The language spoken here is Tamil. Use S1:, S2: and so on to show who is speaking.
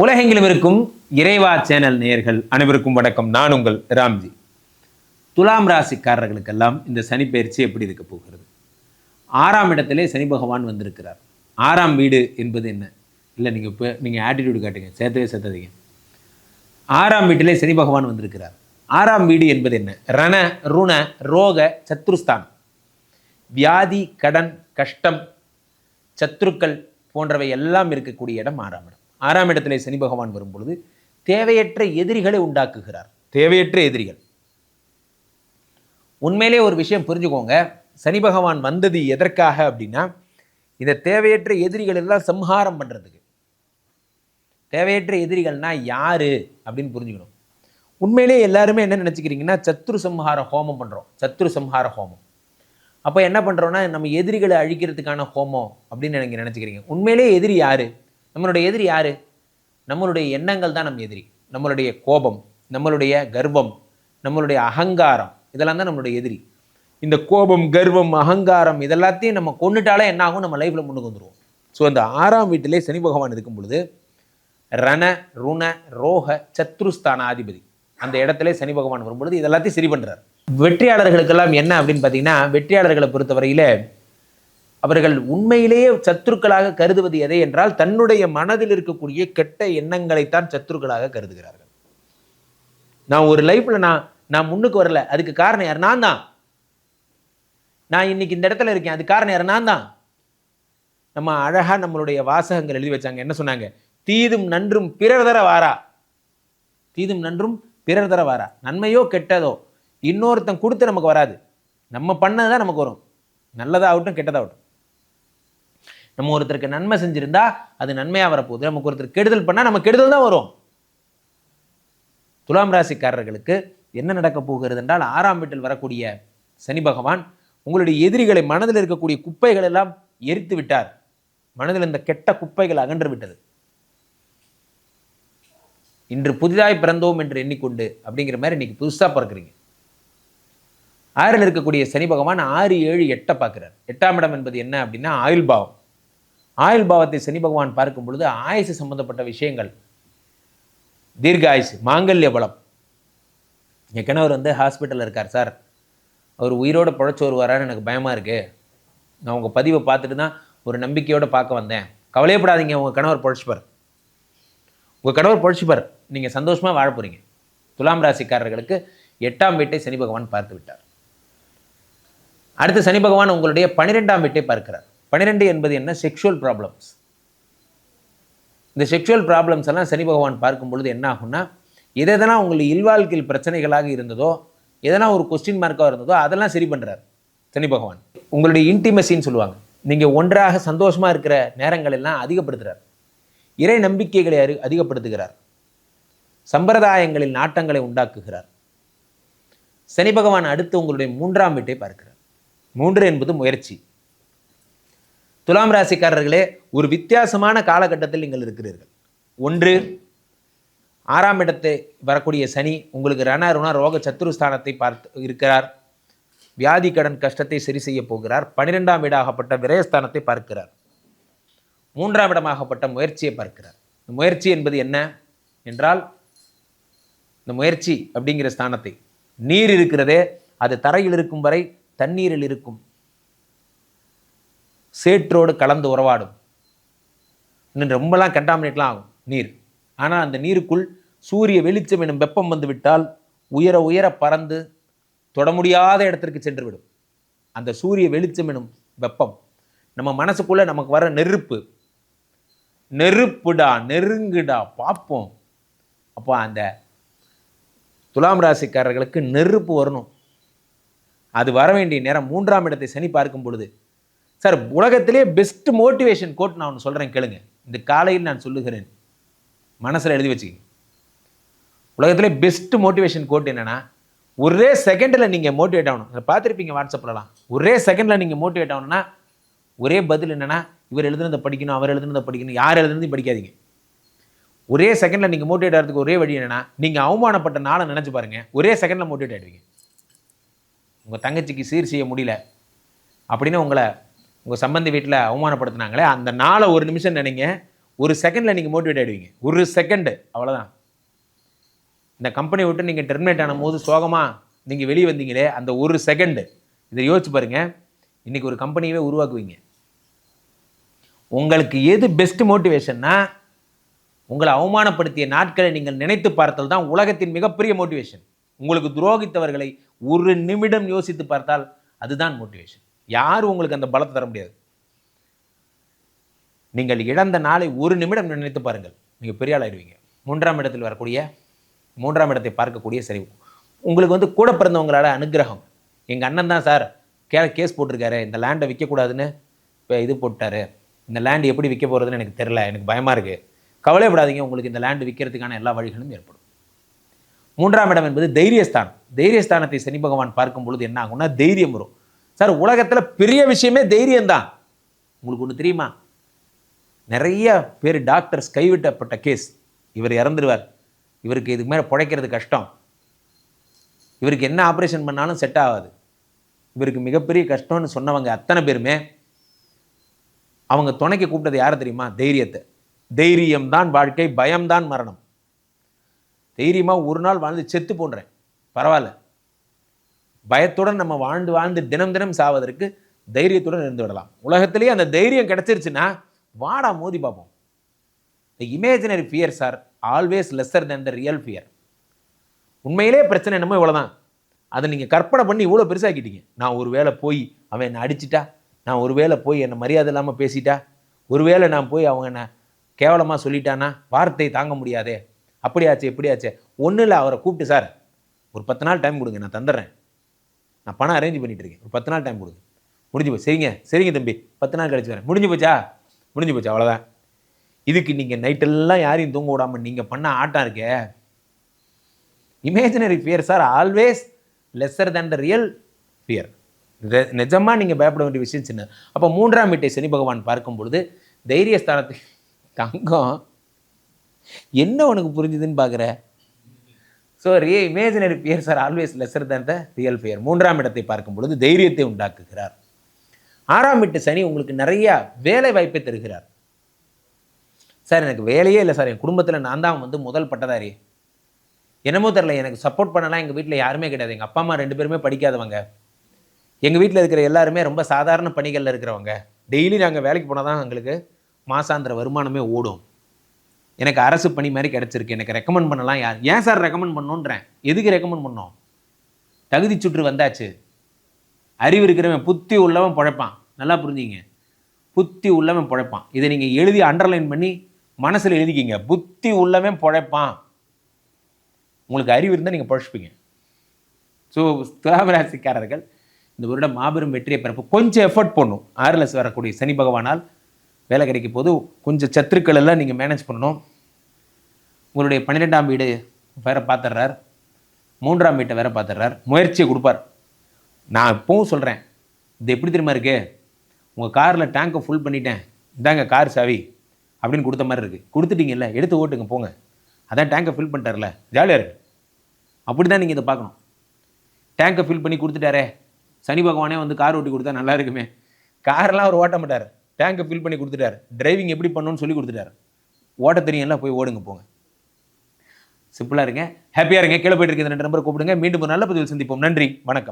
S1: உலகெங்கிலும் இருக்கும் இறைவா சேனல் நேயர்கள் அனைவருக்கும் வணக்கம். நான் உங்கள் ராம்ஜி. துலாம் ராசிக்காரர்களுக்கெல்லாம் இந்த சனி பயிற்சி எப்படி இருக்க போகிறது? ஆறாம் இடத்திலே சனி பகவான் வந்திருக்கிறார். ஆறாம் வீடு என்பது என்ன? இல்லை நீங்கள் இப்போ நீங்கள் ஆட்டிடியூடு காட்டுங்க. சேர்த்தவே சேர்த்ததீங்க. ஆறாம் வீட்டிலே சனி பகவான் வந்திருக்கிறார். ஆறாம் வீடு என்பது என்ன? ரண ருண ரோக சத்ருஸ்தானம். வியாதி கடன் கஷ்டம் சத்துருக்கள் போன்றவை எல்லாம் இருக்கக்கூடிய இடம் ஆறாம் இடம். ஆறாம் இடத்திலே சனி பகவான் வரும் பொழுது தேவையற்ற எதிரிகளை உண்டாக்குகிறார். தேவையற்ற எதிரிகள். உண்மையிலே ஒரு விஷயம் புரிஞ்சுக்கோங்க. சனி பகவான் வந்தது எதற்காக அப்படின்னா இந்த தேவையற்ற எதிரிகள் எல்லாம் சம்ஹாரம் பண்ணுறதுக்கு தேவையற்ற எதிரிகள்னா யாரு அப்படின்னு புரிஞ்சுக்கணும். உண்மையிலே எல்லாருமே என்ன நினச்சிக்கிறீங்கன்னா சத்ரு சம்ஹார ஹோமம் பண்ணுறோம் சத்ரு சம்ஹார ஹோமம். அப்போ என்ன பண்ணுறோன்னா நம்ம எதிரிகளை அழிக்கிறதுக்கான ஹோமம் அப்படின்னு நீங்கள் நினச்சிக்கிறீங்க. உண்மையிலே எதிரி யாரு? நம்மளுடைய எதிரி யார்? நம்மளுடைய எண்ணங்கள் தான் நம்ம எதிரி. நம்மளுடைய கோபம் நம்மளுடைய கர்வம் நம்மளுடைய அகங்காரம் இதெல்லாம் தான் நம்மளுடைய எதிரி. இந்த கோபம் கர்வம் அகங்காரம் இதெல்லாத்தையும் நம்ம கொண்டுட்டாலே என்ன ஆகும்? நம்ம லைஃப்பில் முன்னுக்கு வந்துடுவோம் ஸோ அந்த ஆறாம் வீட்டிலே சனி பகவான் இருக்கும் பொழுது ரண ருண ரோக சத்ருஸ்தானாதிபதி அந்த இடத்துல சனி பகவான் வரும்பொழுது இதெல்லாத்தையும் சரி பண்ணுறார் வெற்றியாளர்களுக்கெல்லாம் என்ன அப்படின்னு பார்த்தீங்கன்னா வெற்றியாளர்களை பொறுத்தவரையில் அவர்கள் உண்மையிலேயே சத்துருக்களாக கருதுவது எதை என்றால் தன்னுடைய மனதில் இருக்கக்கூடிய கெட்ட எண்ணங்களைத்தான் சத்துருக்களாக கருதுகிறார்கள். நான் ஒரு லைஃப்ல நான் நான் முன்னுக்கு வரல. அதுக்கு காரணம் யார்? நான் தான். நான் இன்னைக்கு இந்த இடத்துல இருக்கேன். அது காரணம் யார்? நான் தான். நம்ம அழகா நம்மளுடைய வாசகங்கள் எழுதி வச்சாங்க. என்ன சொன்னாங்க? தீதும் நன்றும் பிறர் தர வாரா. தீதும் நன்றும் பிறர் தர வாரா. நன்மையோ கெட்டதோ? இன்னொருத்தன் கொடுத்து நமக்கு வராது. நம்ம பண்ணது தான் நமக்கு வரும். நல்லதாகட்டும் கெட்டதாகட்டும். நம்ம ஒருத்தருக்கு நன்மை செஞ்சுருந்தா அது நன்மையாக வரப்போகுது. நமக்கு ஒருத்தர் கெடுதல் பண்ணால் நம்ம கெடுதல் தான் வரும். துலாம் ராசிக்காரர்களுக்கு என்ன நடக்க போகிறது என்றால் ஆறாம் வீட்டில் வரக்கூடிய சனி பகவான் உங்களுடைய எதிரிகளை மனதில் இருக்கக்கூடிய குப்பைகள் எல்லாம் எரித்து விட்டார். மனதில் இந்த கெட்ட குப்பைகள் அகன்று விட்டது. இன்று புதிதாய் பிறந்தோம் என்று எண்ணிக்கொண்டு அப்படிங்கிற மாதிரி இன்னைக்கு புதுசாக பார்க்குறீங்க ஆறில் இருக்கக்கூடிய சனி பகவான் ஆறு ஏழு எட்டை பார்க்கிறார். எட்டாம் இடம் என்பது என்ன அப்படின்னா ஆயுள் பாவம் ஆயுள் பாவத்தை சனி பகவான் பார்க்கும் பொழுது ஆயுசு சம்பந்தப்பட்ட விஷயங்கள். தீர்க்க ஆயுசு மாங்கல்ய பலம். என் கணவர் வந்து ஹாஸ்பிட்டலில் இருக்கார் சார். அவர் உயிரோடு பிழைச்சி வருவாரான்னு எனக்கு பயமாக இருக்கு. நான் உங்கள் பதிவை பார்த்துட்டு தான் ஒரு நம்பிக்கையோடு பார்க்க வந்தேன். கவலையப்படாதீங்க உங்கள் கணவர் பிழைச்சிப்பார். உங்கள் கணவர் பிழைச்சிப்பார். நீங்கள் சந்தோஷமாக வாழ போகிறீங்க துலாம் ராசிக்காரர்களுக்கு எட்டாம் வீட்டை சனி பகவான் பார்த்து விட்டார். அடுத்து சனி பகவான் உங்களுடைய பன்னிரெண்டாம் வீட்டை பார்க்கிறார். பன்னிரெண்டு என்பது என்ன? செக்ஷுவல் ப்ராப்ளம்ஸ் இந்த செக்ஷுவல் ப்ராப்ளம்ஸ் எல்லாம் சனி பகவான் பார்க்கும் பொழுது என்ன ஆகும்னா எதெல்லாம் உங்களுக்கு இல்வாழ்க்கையில் பிரச்சனைகளாக இருந்ததோ எதனா ஒரு கொஸ்டின் மார்க்காக இருந்ததோ அதெல்லாம் சரி பண்ணுறார் சனி பகவான். உங்களுடைய இன்டிமசின்னு சொல்லுவாங்க. நீங்கள் ஒன்றாக சந்தோஷமாக இருக்கிற நேரங்கள் எல்லாம் அதிகப்படுத்துகிறார் இறை நம்பிக்கைகளை அறி அதிகப்படுத்துகிறார். சம்பிரதாயங்களில் நாட்டங்களை உண்டாக்குகிறார். சனி பகவான் அடுத்து உங்களுடைய மூன்றாம் வீட்டை பார்க்கிறார். மூன்று என்பது முயற்சி. துலாம் ராசிக்காரர்களே ஒரு வித்தியாசமான காலகட்டத்தில் நீங்கள் இருக்கிறீர்கள். ஒன்று ஆறாம் இடத்தை வரக்கூடிய சனி உங்களுக்கு ரண ருண ரோக சத்துருஸ்தானத்தை பார்த்து இருக்கிறார். வியாதி கடன் கஷ்டத்தை சரி செய்ய போகிறார். பனிரெண்டாம் வீடாகப்பட்ட விரயஸ்தானத்தை பார்க்கிறார். மூன்றாம் இடமாகப்பட்ட முயற்சியை பார்க்கிறார். இந்த முயற்சி என்பது என்ன என்றால் இந்த முயற்சி அப்படிங்கிற ஸ்தானத்தை. நீர் இருக்கிறதே அது தரையில் இருக்கும் வரை தண்ணீரில் இருக்கும். சேற்றோடு கலந்து உறவாடும். இன்னும் ரொம்பலாம் கண்டாமினேட்லாம் ஆகும் நீர். ஆனால் அந்த நீருக்குள் சூரிய வெளிச்சம் எனும் வெப்பம் வந்துவிட்டால் உயர உயர பறந்து தொட முடியாத இடத்திற்கு சென்றுவிடும். அந்த சூரிய வெளிச்சம் எனும் வெப்பம் நம்ம மனசுக்குள்ளே நமக்கு வர நெருப்பு. நெருப்புடா நெருங்குடா பார்ப்போம். அப்போ அந்த துலாம் ராசிக்காரர்களுக்கு நெருப்பு வரணும். அது வர வேண்டிய நேரம் மூன்றாம் இடத்தை சனி பார்க்கும் பொழுது சார் உலகத்திலே பெஸ்ட் மோட்டிவேஷன் கோட் நான் ஒன்று சொல்கிறேன் கேளுங்க. இந்த காலையில் நான் சொல்லுகிறேன். மனசில் எழுதி வச்சுக்கங்க. உலகத்திலே பெஸ்ட் மோட்டிவேஷன் கோட் என்னென்னா ஒரே செகண்டில் நீங்கள் மோட்டிவேட் ஆகணும். அதை பார்த்துருப்பீங்க வாட்ஸ்அப்லலாம் ஒரே செகண்டில் நீங்கள் மோட்டிவேட் ஆகணும்னா ஒரே பதில் என்னென்னா இவர் எழுதுனதை படிக்கணும் அவர் எழுதுனதை படிக்கணும் யார் எழுதுனதையும் படிக்காதீங்க. ஒரே செகண்டில் நீங்கள் மோட்டிவேட் ஆகிறதுக்கு ஒரே வழி என்னென்னா நீங்கள் அவமானப்பட்ட நாளை நினச்சி பாருங்கள் ஒரே செகண்டில் மோட்டிவேட் ஆகிடுவீங்க உங்கள் தங்கச்சிக்கு சீர் செய்ய முடியல. அப்படின்னு உங்களை உங்கள் சம்பந்தி வீட்டில் அவமானப்படுத்துனாங்களே அந்த நாளை ஒரு நிமிஷம் நினைங்க ஒரு செகண்டில் நீங்கள் மோட்டிவேட் ஆகிடுவீங்க ஒரு செகண்டு அவ்வளோதான் இந்த கம்பெனி விட்டு நீங்கள் டெர்மினேட் ஆன போது சோகமாக நீங்கள் வெளியே வந்தீங்களே அந்த ஒரு செகண்டு இதை யோசிச்சு பாருங்கள் இன்னைக்கு ஒரு கம்பெனியவே உருவாக்குவீங்க. உங்களுக்கு எது பெஸ்ட் மோட்டிவேஷன்னா உங்களை அவமானப்படுத்திய நாட்களை நீங்கள் நினைத்து பார்த்தல் தான் உலகத்தின் மிகப்பெரிய மோட்டிவேஷன் உங்களுக்கு துரோகித்தவர்களை ஒரு நிமிடம் யோசித்து பார்த்தால் அதுதான் மோட்டிவேஷன் யாரும் உங்களுக்கு அந்த பலத்தை தர முடியாது. நீங்கள் இழந்த நாளை ஒரு நிமிடம் நினைத்து பாருங்கள். நீங்கள் பெரிய ஆளாயிடுவீங்க மூன்றாம் இடத்தில் வரக்கூடிய மூன்றாம் இடத்தை பார்க்கக்கூடிய சரி உங்களுக்கு வந்து கூட பிறந்தவங்களால அனுகிரகம். எங்கள் அண்ணன் தான் சார் கே கேஸ் போட்டிருக்காரு. இந்த லேண்டை விற்கக்கூடாதுன்னு இப்போ இது போட்டார். இந்த லேண்டு எப்படி விற்க போகிறதுன்னு எனக்கு தெரில எனக்கு பயமாக இருக்குது கவலைப்படாதீங்க. உங்களுக்கு இந்த லேண்டு விற்கிறதுக்கான எல்லா வழிகளும் ஏற்படும். மூன்றாம் இடம் என்பது தைரியஸ்தானம். தைரியஸ்தானத்தை சனி பகவான் பார்க்கும் பொழுது என்ன ஆகும்னா தைரியம் வரும். சார் உலகத்தில் பெரிய விஷயமே தைரியம்தான். உங்களுக்கு ஒன்று தெரியுமா? நிறைய பேர் டாக்டர்ஸ் கைவிட்டப்பட்ட கேஸ் இவர் இறந்துடுவார் இவருக்கு இதுக்கு மேலே பிழைக்கிறது கஷ்டம். இவருக்கு என்ன ஆப்ரேஷன் பண்ணாலும் செட் ஆகாது. இவருக்கு மிகப்பெரிய கஷ்டம்னு சொன்னவங்க அத்தனை பேருமே அவங்க துணைக்கு கூப்பிட்டது யாரை தெரியுமா? தைரியத்தை. தைரியம்தான் வாழ்க்கை பயம்தான் மரணம். தைரியமாக ஒரு நாள் வாழ்ந்து செத்து போன்றேன். பரவாயில்ல. பயத்துடன் நம்ம வாழ்ந்து வாழ்ந்து தினம் தினம் சாவதற்கு தைரியத்துடன் இருந்து விடலாம். உலகத்திலேயே அந்த தைரியம் கிடச்சிருச்சுன்னா வாடா மோதி பார்ப்போம் the imaginary fears are always lesser than the real fear உண்மையிலே பிரச்சனை என்னமோ இவ்வளோதான் அதை நீங்கள் கற்பனை பண்ணி இவ்வளோ பெருசாக்கிட்டீங்க. நான் ஒரு வேளை போய் அவன் என்னை அடிச்சிட்டா? நான் ஒரு வேளை போய் என்னை மரியாதை இல்லாமல் பேசிட்டா? ஒருவேளை நான் போய் அவங்க என்னை கேவலமாக சொல்லிட்டானா? வார்த்தை தாங்க முடியாதே. அப்படியாச்சு எப்படியாச்சு ஒன்றும் இல்லை அவரை கூப்பிட்டு சார் ஒரு பத்து நாள் டைம் கொடுங்க நான் தந்துடுறேன். நான் பணம் அரேஞ்ச் பண்ணிகிட்டு இருக்கேன் ஒரு பத்து நாள் டைம் கொடுங்க. முடிஞ்சு போச்சு. சரிங்க. சரிங்க தம்பி. பத்து நாள் கழிச்சு வரேன். முடிஞ்சு போச்சா? முடிஞ்சு போச்சு. அவ்வளோதான் இதுக்கு நீங்கள் நைட்டெல்லாம் யாரையும் தூங்க விடாமல் நீங்கள் பண்ண ஆட்டம் இருக்கே. Imaginary fears are always lesser than the real fear நிஜமாக நீங்கள் பயப்பட வேண்டிய விஷயம் சின்ன. அப்போ மூன்றாம் வீட்டை சனி பகவான் பார்க்கும் பொழுது தைரியஸ்தானத்தை தங்கம் என்ன உனக்கு புரிஞ்சுதுன்னு பார்க்குற so ரிய imaginary fears are always lesser than the real fear மூன்றாம் இடத்தை பார்க்கும் பொழுது தைரியத்தை உண்டாக்குகிறார். ஆறாம் வீட்டு சனி உங்களுக்கு நிறைய வேலை வாய்ப்பை தருகிறார். சார் எனக்கு வேலையே இல்லை சார் என் குடும்பத்தில் நான் தான் வந்து முதல் பட்டதாரி என்னமோ தெரில எனக்கு சப்போர்ட் பண்ணலாம் எங்கள் வீட்டில் யாருமே கிடையாது. எங்கள் அப்பா அம்மா ரெண்டு பேருமே படிக்காதவங்க. எங்கள் வீட்டில் இருக்கிற எல்லாருமே ரொம்ப சாதாரண பணிகளில் இருக்கிறவங்க. டெய்லி நாங்கள் வேலைக்கு போனால் தான் எங்களுக்கு மாசாந்திர வருமானமே ஓடும். எனக்கு அரசு பணி மாதிரி கிடச்சிருக்கு. எனக்கு ரெக்கமெண்ட் பண்ணலாம். யார் ஏன் சார் ரெக்கமெண்ட் பண்ணணுன்றேன் எதுக்கு ரெக்கமெண்ட் பண்ணோம்? தகுதி சுற்று வந்தாச்சு. அறிவு இருக்கிறவன் புத்தி உள்ளவன் பழைப்பான். நல்லா புரிஞ்சுங்க. புத்தி உள்ளவன் பழைப்பான். இதை நீங்கள் எழுதி அண்டர்லைன் பண்ணி மனசில் எழுதிக்கிங்க. புத்தி உள்ளவன் பழைப்பான். உங்களுக்கு அறிவு இருந்தால் நீங்கள் பழச்சிப்பீங்க. ஸோ துலாமராசிக்காரர்கள் இந்த வருடம் மாபெரும் வெற்றியை பிறப்பு கொஞ்சம் எஃபர்ட் பண்ணும் ஆர்எல்எஸ் வரக்கூடிய சனி பகவானால் வேலை கிடைக்கும் போது கொஞ்சம் சத்துருக்கள் எல்லாம் நீங்கள் மேனேஜ் பண்ணணும். உங்களுடைய பன்னிரெண்டாம் வீடு வேற பார்த்துட்றார் மூன்றாம் வீட்டை வேற பார்த்துட்றார் முயற்சியை கொடுப்பார். நான் இப்போவும் சொல்கிறேன் இது எப்படி தெரியுமா இருக்கு? உங்கள் காரில் டேங்கை ஃபுல் பண்ணிட்டேன். இந்தாங்க கார் சாவி அப்படின்னு கொடுத்த மாதிரி இருக்குது கொடுத்துட்டீங்கல்ல எடுத்து ஓட்டுங்க போங்க. அதான் டேங்கை ஃபில் பண்ணிட்டார்ல. ஜாலியாக இருக்கு. அப்படி தான் நீங்கள் இதை பார்க்கணும். டேங்கை ஃபில் பண்ணி கொடுத்துட்டாரே. சனி பகவானே வந்து கார் ஓட்டி கொடுத்தா நல்லா இருக்குமே. காரெல்லாம் அவர் ஓட்ட மாட்டார். டேங்கை ஃபில் பண்ணி கொடுத்துட்டார். டிரைவிங் எப்படி பண்ணணும்னு சொல்லி கொடுத்துட்டார். ஓட்ட தெரியும்ல போய் ஓடுங்க போங்க. சிம்பிளாக இருங்க ஹாப்பியாக இருங்க கீழே போயிட்டு இருக்க இந்த ரெண்டு நம்பர் கூப்பிடுங்க. மீண்டும் ஒரு நல்ல பதிவில் சந்திப்போம். நன்றி. வணக்கம்.